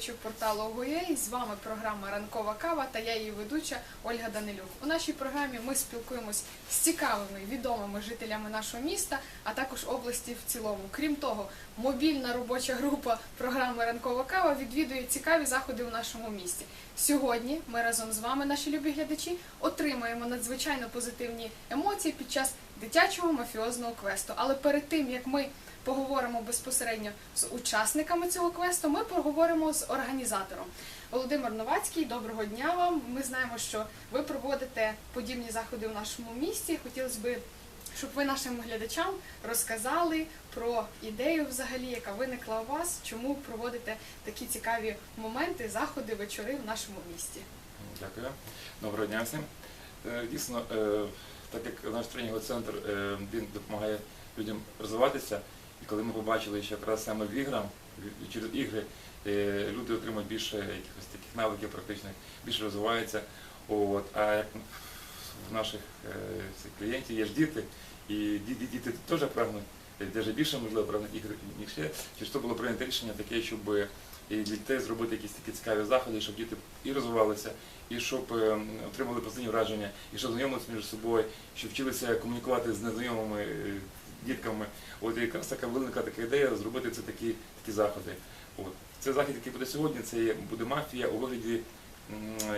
глядачів порталу ОГОЄ. З вами програма Ранкова кава та я її ведуча Ольга Данилюк. У нашій програмі ми спілкуємось з цікавими відомими жителями нашого міста, а також області в цілому. Крім того, мобільна робоча група програми Ранкова кава відвідує цікаві заходи у нашому місті. Сьогодні ми разом з вами, наші любі глядачі, отримаємо надзвичайно позитивні емоції під час дитячого мафіозного квесту. Але перед тим як ми поговоримо безпосередньо з учасниками цього квесту, ми поговоримо з організатором. Володимир Новацький, доброго дня вам. Ми знаємо, що ви проводите подібні заходи у нашому місті. Хотілося б, щоб ви нашим глядачам розказали про ідею, взагалі, яка виникла у вас, чому проводите такі цікаві моменти, заходи, вечори в нашому місті. Дякую. Доброго дня всім. Е, Дійсно, е, так як наш тренінговий центр е, він допомагає людям розвиватися, і коли ми побачили, що якраз саме в іграм, через ігри е, люди отримують більше якихось таких навиків практичних, більше розвиваються. От, а як в наших е, клієнтів є ж діти, і ді- ді- діти теж прагнуть, е, навіть більше можливо прагнуть ігр, ніж ще. Через то було прийнято рішення таке, щоб і для дітей зробити якісь такі цікаві заходи, щоб діти і розвивалися, і щоб е, отримали позитивні враження, і щоб знайомилися між собою, щоб вчилися комунікувати з незнайомими е, дітками. От якраз така велика така ідея зробити це такі, такі заходи. От. Цей захід, який буде сьогодні, це буде мафія у вигляді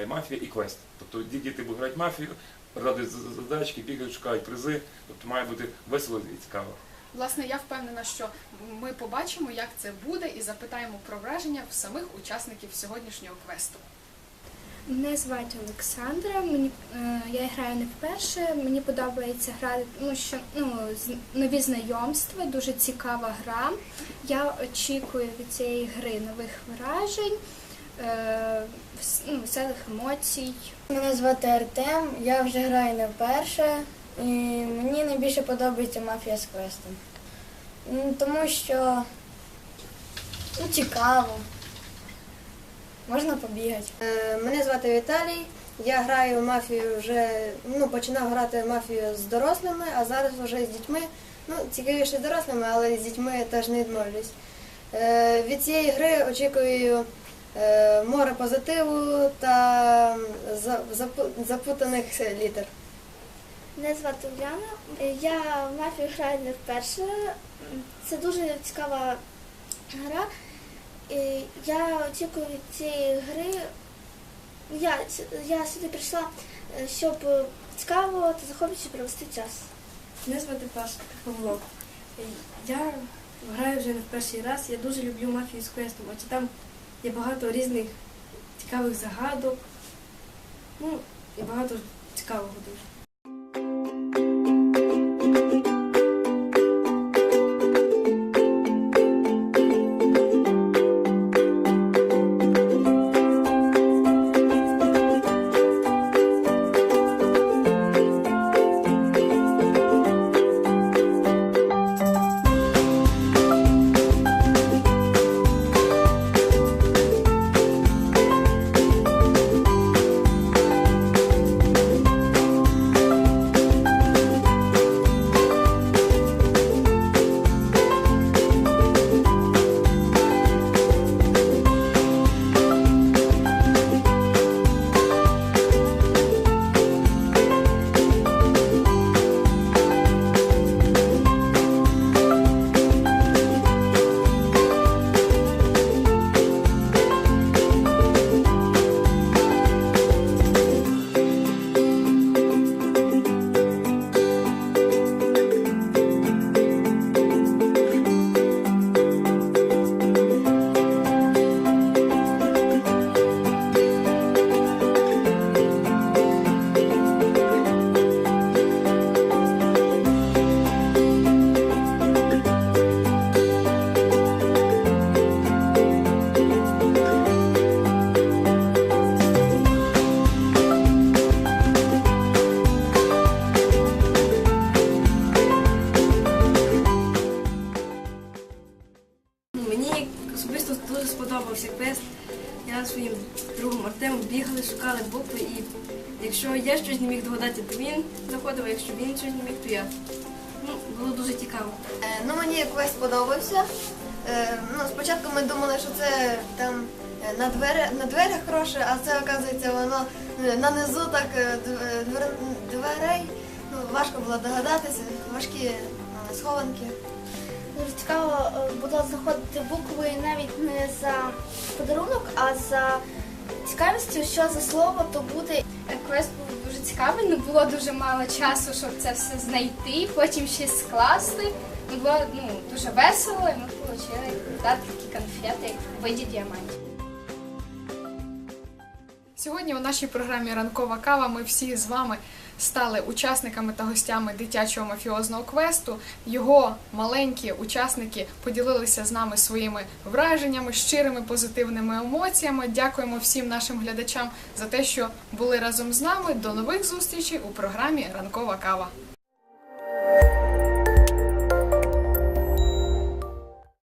мафія і квест. Тобто діти будуть грати мафію, радують задачки, бігають, шукають призи. Тобто має бути весело і цікаво. Власне, я впевнена, що ми побачимо, як це буде, і запитаємо про враження в самих учасників сьогоднішнього квесту. Мене звати Олександра. Мені е, я граю не вперше. Мені подобається грати, тому що ну нові знайомства, дуже цікава гра. Я очікую від цієї гри нових вражень, е, ну, веселих емоцій. Мене звати Артем, я вже граю не вперше, і мені найбільше подобається мафія з квестом. Тому що ну, цікаво. Можна побігати. Е, Мене звати Віталій. Я граю в мафію вже ну, починав грати в мафію з дорослими, а зараз вже з дітьми. Ну, цікавіше з дорослими, але з дітьми теж не відмовлюсь. Е, від цієї гри очікую е, море позитиву та за- запу- запутаних літер. Мене звати Уляна. Я в мафію граю не вперше. Це дуже цікава гра. Я очікую від цієї гри. Я, я сюди прийшла, е, щоб е, цікаво та захоплююче провести час. Мене звати Паша Павло. Я граю вже не в перший раз. Я дуже люблю мафію з квестом, адже там є багато різних цікавих загадок. Ну, і багато цікавого дуже. Сподобався квест. Я своїм другом Артемом бігали, шукали букви і якщо я щось не міг догадати, то він заходив, а якщо він щось не міг, то я. Ну, було дуже цікаво. Е, Ну, мені квест подобався. Е, Ну, спочатку ми думали, що це там е, на, двері, на дверях хороше, а це, оказується, воно е, на низу так е, двер- дверей. Ну, важко було догадатися, важкі схованки. Дуже цікаво е, було знаходити букви навіть не за подарунок, а за цікавістю, що за слово то буде. Квест був дуже цікавий, не було дуже мало часу, щоб це все знайти, потім ще скласти. Ну, Було ну, дуже весело, і ми отримали такі конфети в виді діамантів. Сьогодні у нашій програмі Ранкова кава ми всі з вами стали учасниками та гостями дитячого мафіозного квесту. Його маленькі учасники поділилися з нами своїми враженнями, щирими позитивними емоціями. Дякуємо всім нашим глядачам за те, що були разом з нами. До нових зустрічей у програмі Ранкова кава.